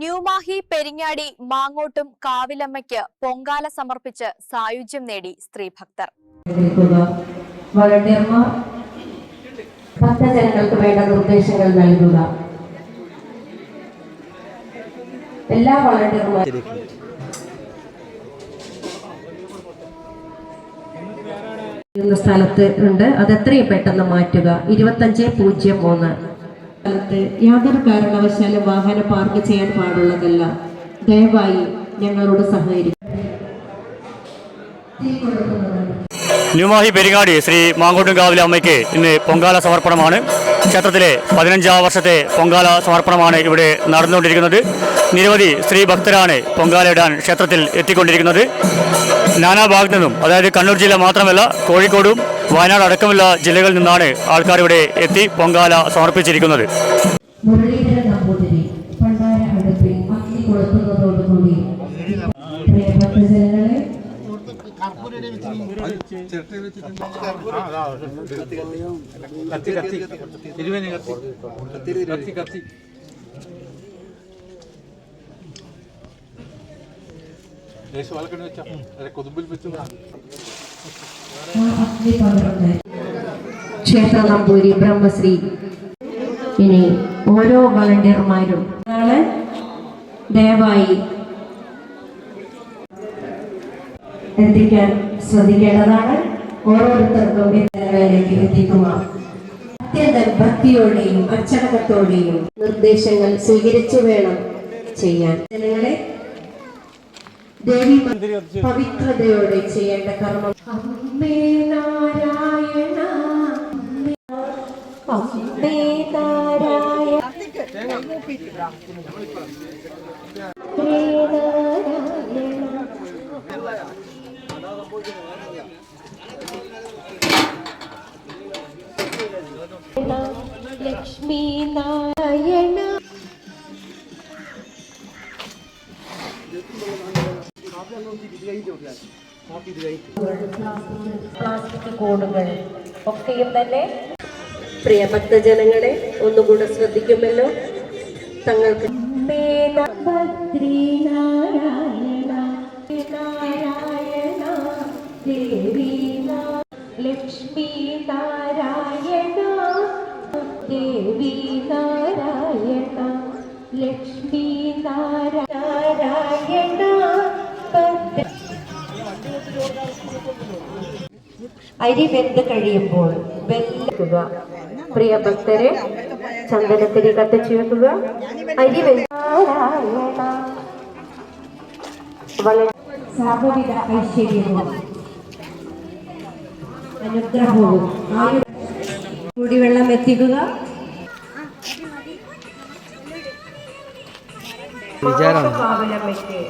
ന്യൂമാഹി പെരിങ്ങാടി മാങ്ങോട്ടും കാവിലമ്മയ്ക്ക് പൊങ്കാല സമർപ്പിച്ച് സായുജ്യം നേടി സ്ത്രീഭക്തർ ഭക്തർ. ഭക്തജനങ്ങൾക്ക് വേണ്ട നിർദ്ദേശങ്ങൾ നൽകുക. എല്ലാ വളണ്ടിയർമാരും സ്ഥലത്ത് ഉണ്ട്. അത് എത്രയും പെട്ടെന്ന് മാറ്റുക. ഇരുപത്തഞ്ച് പൂജ്യം മൂന്ന് സ്ഥലത്ത് യാതൊരു കാരണവശാലും വാഹനം പാർക്ക് ചെയ്യാൻ പാടുള്ളതല്ല. ദയവായി ഞങ്ങളോട് സഹകരിക്കും. ന്യൂമാഹി പെരിങ്ങാടി ശ്രീ മാങ്കോട്ടുംകാവിലെ അമ്മയ്ക്ക് ഇന്ന് പൊങ്കാല സമർപ്പണമാണ്. ക്ഷേത്രത്തിലെ പതിനഞ്ചാം വർഷത്തെ പൊങ്കാല സമർപ്പണമാണ് ഇവിടെ നടന്നുകൊണ്ടിരിക്കുന്നത്. നിരവധി സ്ത്രീ ഭക്തരാണ് പൊങ്കാലയിടാൻ ക്ഷേത്രത്തിൽ എത്തിക്കൊണ്ടിരിക്കുന്നത്. നാനാഭാഗത്തു നിന്നും അതായത് കണ്ണൂർ ജില്ല മാത്രമല്ല കോഴിക്കോടും വയനാട് അടക്കമുള്ള ജില്ലകളിൽ നിന്നാണ് ആൾക്കാർ ഇവിടെ എത്തി പൊങ്കാല സമർപ്പിച്ചിരിക്കുന്നത്. കത്തി കത്തി തിരുവേനി കത്തി കത്തി കത്തി ദേശം വളക്കണി വെച്ചാ? അല്ലെ കൊതുമ്പിൽ വെച്ചു? ക്ഷേത്ര നമ്പൂരി ബ്രഹ്മശ്രീ. ഇനി ഓരോ വളണ്ടിയർമാരും നാളെ ദയവായി എത്തിക്കാൻ ശ്രദ്ധിക്കേണ്ടതാണ്. ഓരോരുത്തർക്കും ജനങ്ങളിലേക്ക് എത്തിക്കുക അത്യന്തം ഭക്തിയോടെയും അച്ചടക്കത്തോടെയും നിർദ്ദേശങ്ങൾ സ്വീകരിച്ചു വേണം ചെയ്യാൻ. ജനങ്ങളെ ദേവി പവിത്രതയോടെ ചെയ്യേണ്ട കർമ്മം. അമ്മേ നാരായണ. അമ്മേ നാരായണ. ലക്ഷ്മി നാരായണ. പ്ലാസ്റ്റിക് കോഡുകൾ ഒക്കെയും തന്നെ പ്രിയ ഭക്തജനങ്ങളെ ഒന്നുകൂടെ ശ്രദ്ധിക്കുമല്ലോ തങ്ങൾക്ക് ലക്ഷ്മി നാരായണ ദേവി നാരായണ ലക്ഷ്മി നാരായണ അരി വെന്ത് കഴിയുമ്പോൾ വെക്കുക പ്രിയ ഭക്തരെ ചന്ദനത്തിരി കത്തിച്ചു വെക്കുക അരി. വളരെ സർവവിധ ഐശ്വര്യവും അനുഗ്രഹവും. കുടിവെള്ളം എത്തിക്കുക. കാവലമ്മയ്ക്ക്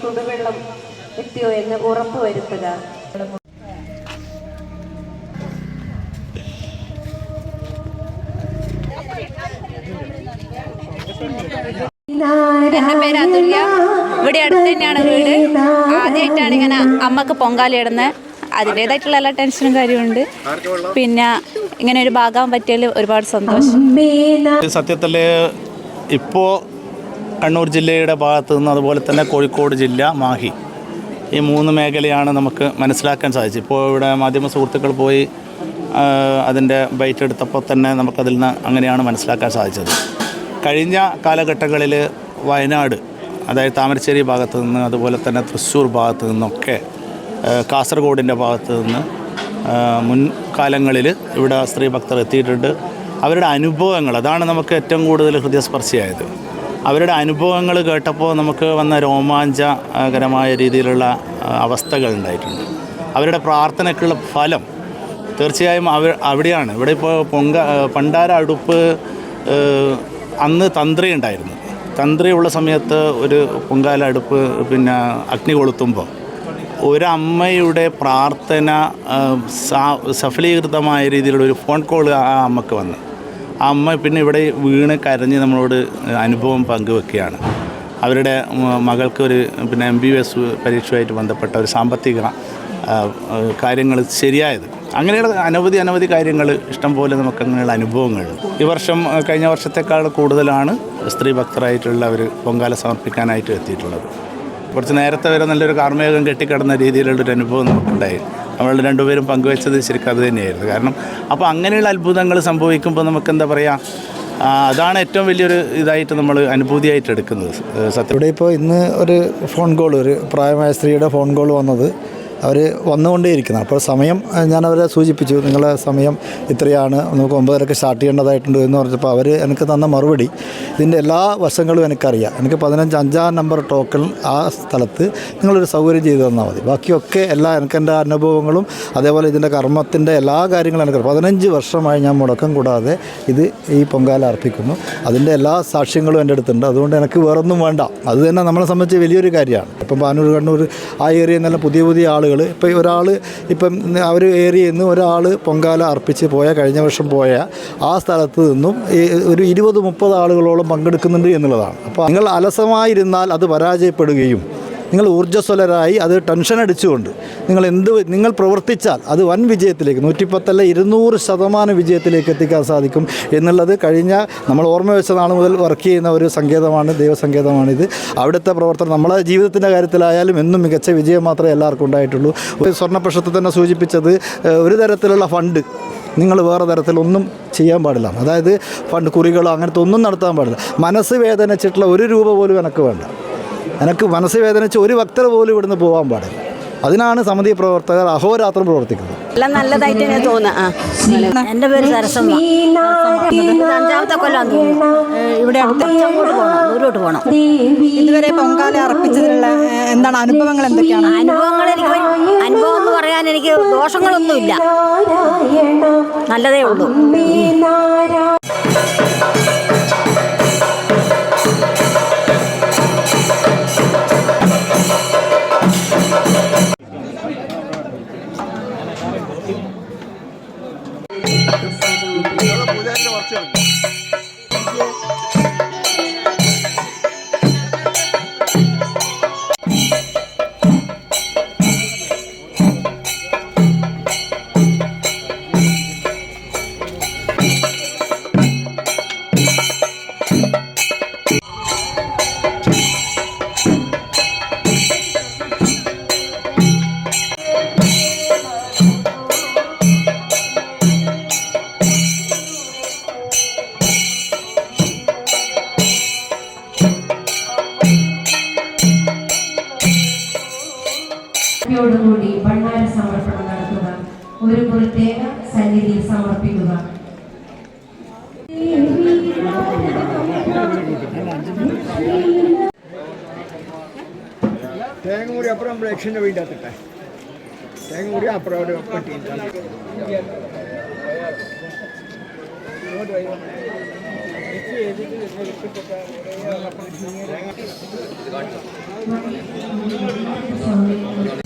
കുടിവെള്ളം എത്തിയോ എന്ന് ഉറപ്പുവരുത്തുക എന്റെ പേര് അതുല്യ. ഇവിടെ അടുത്ത് തന്നെയാണ് വീട്. ആദ്യമായിട്ടാണ് ഇങ്ങനെ അമ്മയ്ക്ക് പൊങ്കാല ഇടുന്നത് അതിന്റെതായിട്ടുള്ള എല്ലാ ടെൻഷനും കാര്യമുണ്ട്. പിന്നെ ഇങ്ങനെ ഒരു ഭാഗം പറ്റിയതിൽ ഒരുപാട് സന്തോഷം. സത്യത്തിൽ ഇപ്പോൾ കണ്ണൂർ ജില്ലയുടെ ഭാഗത്തു നിന്ന് അതുപോലെ തന്നെ കോഴിക്കോട് ജില്ല മാഹി. ഈ മൂന്ന് മേഖലയാണ് നമുക്ക് മനസ്സിലാക്കാൻ സാധിച്ചത്. ഇപ്പോൾ ഇവിടെ മാധ്യമ സുഹൃത്തുക്കൾ പോയി അതിന്റെ ബൈറ്റ് എടുത്തപ്പോൾ തന്നെ നമുക്കതിൽ നിന്ന് അങ്ങനെയാണ് മനസ്സിലാക്കാൻ സാധിച്ചത്. കഴിഞ്ഞ കാലഘട്ടങ്ങളിൽ വയനാട് അതായത് താമരശ്ശേരി ഭാഗത്ത് നിന്ന് അതുപോലെ തന്നെ തൃശ്ശൂർ ഭാഗത്ത് നിന്നൊക്കെ കാസർഗോഡിന്റെ ഭാഗത്തു നിന്ന് മുൻകാലങ്ങളിൽ ഇവിടെ സ്ത്രീ ഭക്തർ എത്തിയിട്ടുണ്ട്. അവരുടെ അനുഭവങ്ങൾ അതാണ് നമുക്ക് ഏറ്റവും കൂടുതൽ ഹൃദയസ്പർശിയായത്. അവരുടെ അനുഭവങ്ങൾ കേട്ടപ്പോൾ നമുക്ക് വന്ന രോമാഞ്ചകരമായ രീതിയിലുള്ള അവസ്ഥകൾ ഉണ്ടായിട്ടുണ്ട്. അവരുടെ പ്രാർത്ഥനയ്ക്കുള്ള ഫലം തീർച്ചയായും അവ അവിടെയാണ്. ഇവിടെ ഇപ്പോൾ പൊങ്ക പണ്ടാര അടുപ്പ് അന്ന് തന്ത്രി ഉണ്ടായിരുന്നു. തന്ത്രി ഉള്ള സമയത്ത് ഒരു പൊങ്കാല അടുപ്പ് പിന്നെ അഗ്നി കൊളുത്തുമ്പോൾ ഒരമ്മയുടെ പ്രാർത്ഥന സഫലീകൃതമായ രീതിയിലുള്ള ഒരു ഫോൺ കോൾ ആ അമ്മയ്ക്ക് വന്നു. ആ അമ്മ പിന്നെ ഇവിടെ വീണ് കരഞ്ഞ് നമ്മളോട് അനുഭവം പങ്കുവെക്കുകയാണ്. അവരുടെ മകൾക്ക് ഒരു പിന്നെ എം ബി എസ് പരീക്ഷയുമായിട്ട് ബന്ധപ്പെട്ട ഒരു സാമ്പത്തിക കാര്യങ്ങൾ ശരിയായത്. അങ്ങനെയുള്ള അനവധി അനവധി കാര്യങ്ങൾ ഇഷ്ടംപോലെ നമുക്ക് അങ്ങനെയുള്ള അനുഭവങ്ങൾ. ഈ വർഷം കഴിഞ്ഞ വർഷത്തെക്കാൾ കൂടുതലാണ് സ്ത്രീ ഭക്തരായിട്ടുള്ളവർ പൊങ്കാല സമർപ്പിക്കാനായിട്ട് എത്തിയിട്ടുള്ളത്. കുറച്ച് നേരത്തെ വരെ നല്ലൊരു കാർമേഘം കെട്ടിക്കിടന്ന രീതിയിലുള്ളൊരു അനുഭവം നമുക്കുണ്ടായി. നമ്മൾ രണ്ടുപേരും പങ്കുവെച്ചത് ശരിക്കും അത് തന്നെയായിരുന്നു. കാരണം അപ്പോൾ അങ്ങനെയുള്ള അത്ഭുതങ്ങൾ സംഭവിക്കുമ്പോൾ നമുക്ക് എന്താ പറയുക അതാണ് ഏറ്റവും വലിയൊരു ഇതായിട്ട് നമ്മൾ അനുഭൂതിയായിട്ട് എടുക്കുന്നത് സത്യം. ഇവിടെ ഇപ്പോൾ ഇന്ന് ഒരു ഫോൺ കോൾ ഒരു പ്രായമായ സ്ത്രീയുടെ ഫോൺ കോൾ വന്നത് അവർ വന്നുകൊണ്ടേയിരിക്കുന്നത് അപ്പോൾ സമയം ഞാനവരെ സൂചിപ്പിച്ചു. നിങ്ങളെ സമയം ഇത്രയാണ്. നമുക്ക് ഒമ്പതരക്ക് സ്റ്റാർട്ട് ചെയ്യേണ്ടതായിട്ടുണ്ട് എന്ന് പറഞ്ഞപ്പോൾ അവർ എനിക്ക് തന്ന മറുപടി ഇതിന്റെ എല്ലാ വശങ്ങളും എനിക്കറിയാം. എനിക്ക് പതിനഞ്ച് അഞ്ചാം നമ്പർ ടോക്കൺ ആ സ്ഥലത്ത് നിങ്ങളൊരു സൗകര്യം ചെയ്തു തന്നാൽ മതി. ബാക്കിയൊക്കെ എല്ലാ എനിക്കെന്റെ അനുഭവങ്ങളും അതേപോലെ ഇതിന്റെ കർമ്മത്തിന്റെ എല്ലാ കാര്യങ്ങളും എനിക്ക് പതിനഞ്ച് വർഷമായി ഞാൻ മുടക്കം കൂടാതെ ഇത് ഈ പൊങ്കാല അർപ്പിക്കുന്നു. അതിന്റെ എല്ലാ സാക്ഷ്യങ്ങളും എന്റെ അടുത്തുണ്ട്. അതുകൊണ്ട് എനിക്ക് വേറൊന്നും വേണ്ട. അത് തന്നെ നമ്മളെ സംബന്ധിച്ച് വലിയൊരു കാര്യമാണ്. ഇപ്പം പാനൂർ കണ്ണൂർ ആ ഏരിയയിൽ നിന്നെല്ലാം പുതിയ പുതിയ ആളുകൾ ഇപ്പം ഒരാൾ ഇപ്പം അവർ ഏരിയയിൽ നിന്ന് ഒരാൾ പൊങ്കാല അർപ്പിച്ച് പോയ കഴിഞ്ഞ വർഷം പോയ ആ സ്ഥലത്ത് നിന്നും ഒരു ഇരുപത് മുപ്പത് ആളുകളോളം പങ്കെടുക്കുന്നുണ്ട് എന്നുള്ളതാണ്. അപ്പോൾ നിങ്ങൾ അലസമായിരുന്നാൽ അത് പരാജയപ്പെടുകയും നിങ്ങൾ ഊർജസ്വലരായി അത് ടെൻഷൻ അടിച്ചുകൊണ്ട് നിങ്ങൾ എന്ത് നിങ്ങൾ പ്രവർത്തിച്ചാൽ അത് വൻ വിജയത്തിലേക്ക് നൂറ്റിപ്പത്തല്ല ഇരുന്നൂറ് ശതമാനം വിജയത്തിലേക്ക് എത്തിക്കാൻ സാധിക്കും എന്നുള്ളത് കഴിഞ്ഞ നമ്മൾ ഓർമ്മ വെച്ച നാൾ മുതൽ വർക്ക് ചെയ്യുന്ന ഒരു സങ്കേതമാണ് ദൈവസങ്കേതമാണിത്. അവിടുത്തെ പ്രവർത്തനം നമ്മളെ ജീവിതത്തിന്റെ കാര്യത്തിലായാലും എന്നും മികച്ച വിജയം മാത്രമേ എല്ലാവർക്കും ഉണ്ടായിട്ടുള്ളൂ. ഒരു സ്വർണപ്രശ്നത്തിൽ തന്നെ സൂചിപ്പിച്ചത് ഒരു തരത്തിലുള്ള ഫണ്ട് നിങ്ങൾ വേറെ തരത്തിലൊന്നും ചെയ്യാൻ പാടില്ല. അതായത് ഫണ്ട് കുറികളോ അങ്ങനത്തെ ഒന്നും നടത്താൻ പാടില്ല. മനസ്സ് വേദനിച്ചിട്ടുള്ള ഒരു രൂപ പോലും എനിക്ക് വേണ്ട. എനിക്ക് മനസ്സ് വേദനിച്ച് ഒരു ഭക്തർ പോലും ഇവിടുന്ന് പോകാൻ പാടില്ല. അതിനാണ് സമിതി പ്രവർത്തകർ അഹോരാത്രം പ്രവർത്തിക്കുന്നത്. എല്ലാം നല്ലതായിട്ട് തന്നെ തോന്നുക എന്റെ പേര് ഇത് അഞ്ചാമത്തെ കൊല്ലം ഇവിടെ അടുത്ത് അങ്ങോട്ട് പോകണം. ദൂരോട്ട് പോകണം. ഇതുവരെ പൊങ്കാല അർപ്പിച്ചതിലുള്ള എന്താണ് അനുഭവങ്ങൾ എന്തൊക്കെയാണ്? അനുഭവങ്ങൾ എനിക്ക് അനുഭവം എന്ന് പറയാൻ എനിക്ക് ദോഷങ്ങളൊന്നുമില്ല. നല്ലതേ ഉള്ളൂ. യോടുകൂടി ഭണ്ഡാര സമർപ്പണം നടത്തുക. ഒരു പ്രത്യേക സന്നിധി സമർപ്പിക്കുക. തേങ്ങ കൂടി അപ്പുറം നമ്മൾ വീട്ടിൽ എത്തട്ടെ തേങ്ങ കൂടി അപ്പുറം പെട്ടിയിട്ടാണ് സ്വാമി